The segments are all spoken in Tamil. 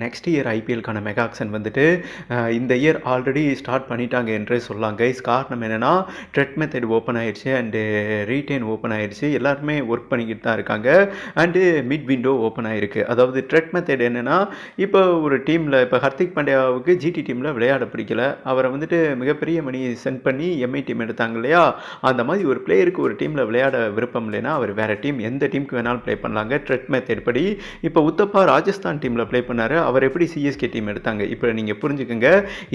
நெக்ஸ்ட் இயர் ஐபிஎல்க்கான மெகாக்ஷன் வந்துட்டு இந்த இயர் ஆல்ரெடி ஸ்டார்ட் பண்ணிட்டாங்க என்றே சொல்லலாம் கைஸ் காரணம் என்னென்னா ட்ரெட் மெத்தட் ஓப்பன் ஆயிடுச்சு அண்டு ரீட்டைன் ஓப்பன் ஆயிடுச்சு எல்லாருமே ஒர்க் பண்ணிக்கிட்டு தான் இருக்காங்க. அண்டு மிட் விண்டோ ஓப்பன் ஆயிருக்கு. அதாவது ட்ரெட் மெத்தட் என்னென்னா இப்போ ஒரு டீமில் இப்போ ஹர்திக் பாண்டியாவுக்கு ஜிடி டீமில் விளையாட பிடிக்கல. அவரை வந்துட்டு மிகப்பெரிய மணி சென்ட் பண்ணி எம்ஐ டீம் எடுத்தாங்க இல்லையா? அந்த மாதிரி ஒரு பிளேயருக்கு ஒரு டீமில் விளையாட விருப்பம் இல்லைன்னா அவர் வேறு டீம் எந்த டீமுக்கு வேணாலும் ப்ளே பண்ணலாங்க. ட்ரெட் மெத்தட் படி. இப்போ உத்தப்பா ராஜஸ்தான் டீமில் ப்ளே பண்ணார். அவர் எப்படி சிஎஸ்கே டீம் எடுத்தாங்க? இப்போ நீங்கள் புரிஞ்சுக்கோங்க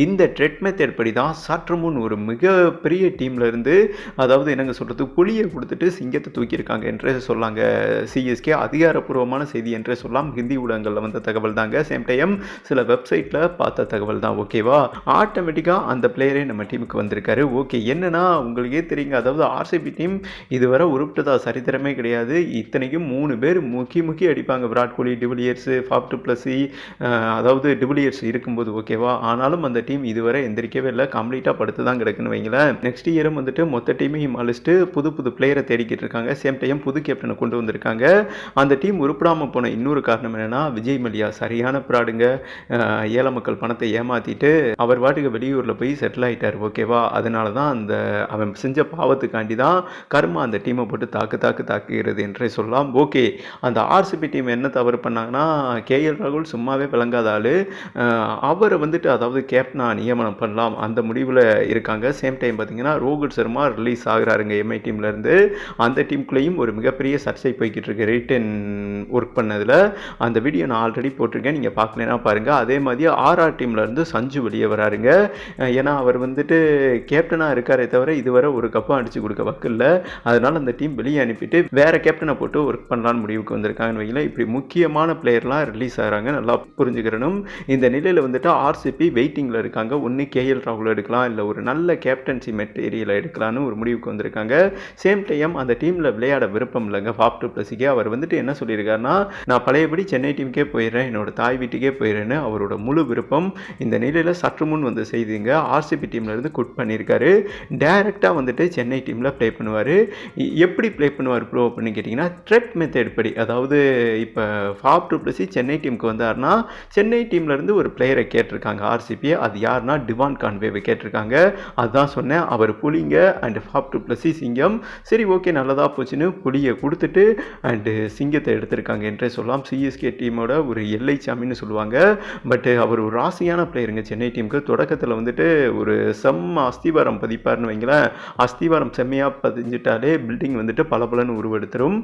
இந்த ட்ரெட் மெத்தட் படி தான் சற்று முன் ஒரு மிகப்பெரிய டீம்லேருந்து அதாவது என்னங்க சொல்கிறது புளியை கொடுத்துட்டு சிங்கத்தை தூக்கியிருக்காங்க என்றே சொல்லாங்க சிஎஸ்கே அதிகாரப்பூர்வமான செய்தி என்றே சொல்லலாம் ஹிந்தி ஊடகங்களில் வந்த தகவல் தாங்க. சேம் டைம் சில வெப்சைட்டில் பார்த்த தகவல் தான். ஓகேவா ஆட்டோமேட்டிக்காக அந்த பிளேயரே நம்ம டீமுக்கு வந்திருக்காரு. ஓகே என்னென்னா உங்களுக்கே தெரியுங்க. அதாவது ஆர்சிபி டீம் இதுவரை உருப்பிட்டதா சரித்திரமே கிடையாது. இத்தனைக்கும் மூணு பேர் முக்கி முக்கி அடிப்பாங்க. Virat Kohli de Villiers Faf du அதாவது டிவிலியர்ஸ் இருக்கும்போது ஓகேவா? ஆனாலும் அந்த டீம் இதுவரை எந்திரிக்கவே இல்லை. கம்ப்ளீட்டாக படுத்து தான் கிடக்குன்னு வைங்களேன். நெக்ஸ்ட் இயரும் வந்துட்டு மொத்த டீமையும் அழிச்சிட்டு புது புது பிளேயரை தேடிக்கிட்டு இருக்காங்க. சேம் டைம் புது கேப்டனை கொண்டு வந்திருக்காங்க. அந்த டீம் உருப்படாமல் போன இன்னொரு காரணம் என்னென்னா விஜய் மல்லியா சரியான ப்ராடுங்க ஏழை மக்கள் பணத்தை ஏமாற்றிட்டு அவர் வாட்டுக்கு வெளியூரில் போய் செட்டில் ஆகிட்டார் ஓகேவா? அதனால தான் அந்த அவன் செஞ்ச பாவத்துக்காண்டி தான் கர்மா அந்த டீமை போட்டு தாக்கு தாக்கு தாக்குகிறது என்றே சொல்லலாம். ஓகே. அந்த ஆர்சிபி டீம் என்ன தவறு பண்ணாங்கன்னா கேஎல் ராகுல் சும்மாவே விளங்காத ஆளு. அவரை வந்துட்டு அதாவது கேப்டனா நியமனம் பண்ணலாம் அந்த முடிவில் இருக்காங்க. சேம் டைம் பார்த்தீங்கன்னா ரோஹித் சர்மா ரிலீஸ் ஆகிறாருங்க எம்ஐ டீம்லேருந்து அந்த டீமுக்குள்ளேயும் ஒரு மிகப்பெரிய சர்ச்சை போய்கிட்டு இருக்கு. ரிட்டன் ஒர்க் பண்ணதில். அந்த வீடியோ நான் ஆல்ரெடி போட்டிருக்கேன். நீங்கள் பார்க்கலன்னா பாருங்கள் அதே மாதிரி ஆர்ஆர் டீம்லேருந்து சஞ்சு வெளியே வராருங்க. ஏன்னா அவர் வந்துட்டு கேப்டனாக இருக்காரே தவிர இதுவரை ஒரு கப்பும் அடித்து கொடுக்க வக்கில்ல அதனால் அந்த டீம் வெளியே அனுப்பிட்டு வேற கேப்டனை போட்டு ஒர்க் பண்ணலான்னு முடிவுக்கு வந்திருக்காங்கன்னு வைங்களேன். இப்படி முக்கியமான பிளேயர்லாம் ரிலீஸ் ஆகிறாங்க. நல்லா புரிஞ்சுக்கிறணும் இந்த நிலையில் வந்துட்டு ஆர்சிபி வெயிட்டிங்கில் இருக்காங்க. ஒன்று கேஎல் ராகுல் எடுக்கலாம். இல்லை ஒரு நல்ல கேப்டன்சி மெட்டீரியல் எடுக்கலான்னு ஒரு முடிவுக்கு வந்திருக்காங்க. சேம் டைம் அந்த டீமில் விளையாட விருப்பம் இல்லைங்க. ஃபாப் டு ப்ளஸிக்கே அவர் வந்துட்டு என்ன சொல்லியிருக்காருன்னா நான் பழையபடி சென்னை டீமுக்கே போயிடுறேன். என்னோட தாய் வீட்டுக்கே போயிடுறேன்னு அவரோட முழு விருப்பம் இந்த நிலையில் சற்று முன் வந்து செய்திங்க. ஆர்சிபி டீம்லேருந்து குட் பண்ணியிருக்காரு. டைரெக்டாக வந்துட்டு சென்னை டீமில் ப்ளே பண்ணுவார். எப்படி ப்ளே பண்ணுவார் ப்ரோ அப்படின்னு கேட்டிங்கன்னா ட்ரெட் மெத்தட் படி. அதாவது இப்போ ஃபாப் டு ப்ளஸி சென்னை டீமுக்கு வந்தார்னா சென்னை டீம்லேருந்து ஒரு பிளேயரை கேட்டிருக்காங்க ஆர்சிபி அது யாருன்னா டிவான் கான்வேவை கேட்டிருக்காங்க. அதுதான் சொன்னேன் அவர் புலிங்க அண்ட் ஃபாப் டு ப்ளஸி சிங்கம். சரி ஓகே நல்லதாக போச்சுன்னு புலியை கொடுத்துட்டு அண்டு சிங்கத்தை எடுத்திருக்காங்க என்றே சொல்லலாம். சிஎஸ்கே டீமோட ஒரு எல்லை சாமின்னு சொல்லுவாங்க. பட் அவர் ஒரு ராசியான பிளேயருங்க சென்னை டீமுக்கு தொடக்கத்தில் வந்துட்டு ஒரு செம்ம அஸ்திவாரம் பதிப்பார்னு வைங்களேன். அஸ்திவாரம் செம்மையாக பதிஞ்சிட்டாலே பில்டிங் வந்துட்டு பளபளன்னு உருவெடுத்துரும்.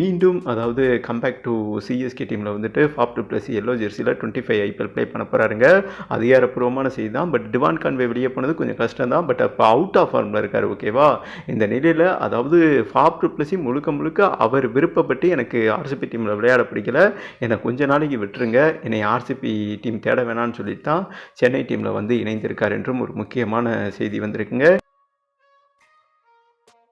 மீண்டும் அதாவது கம்பேக் டு சிஎஸ்கே டீமில் வந்துட்டு ஃபாப் டு ப்ளஸ் எல்லோ ஜெர்சியில் டுவெண்ட்டி ஃபைவ் ஐபிஎல் ப்ளே பண்ண போகிறாருங்க அதிகாரப்பூர்வமான செய்தி தான். பட் டிவான் கான்வே வெளியே போனது கொஞ்சம் கஷ்டம் தான். பட் அப்போ அவுட் ஆஃப் ஃபார்மில் இருக்கார் ஓகேவா இந்த நிலையில் அதாவது ஃபாப் டு ப்ளஸி முழுக்க முழுக்க அவர் விருப்பப்பட்டு எனக்கு ஆர்சிபி டீமில் விளையாட பிடிக்கல. என்னை கொஞ்ச நாளைக்கு விட்டுருங்க. என்னை ஆர்சிபி டீம் தேட வேணாம்னு சொல்லிட்டு தான் சென்னை டீமில் வந்து இணைந்திருக்கார் என்றும் ஒரு முக்கியமான செய்தி வந்திருக்குங்க.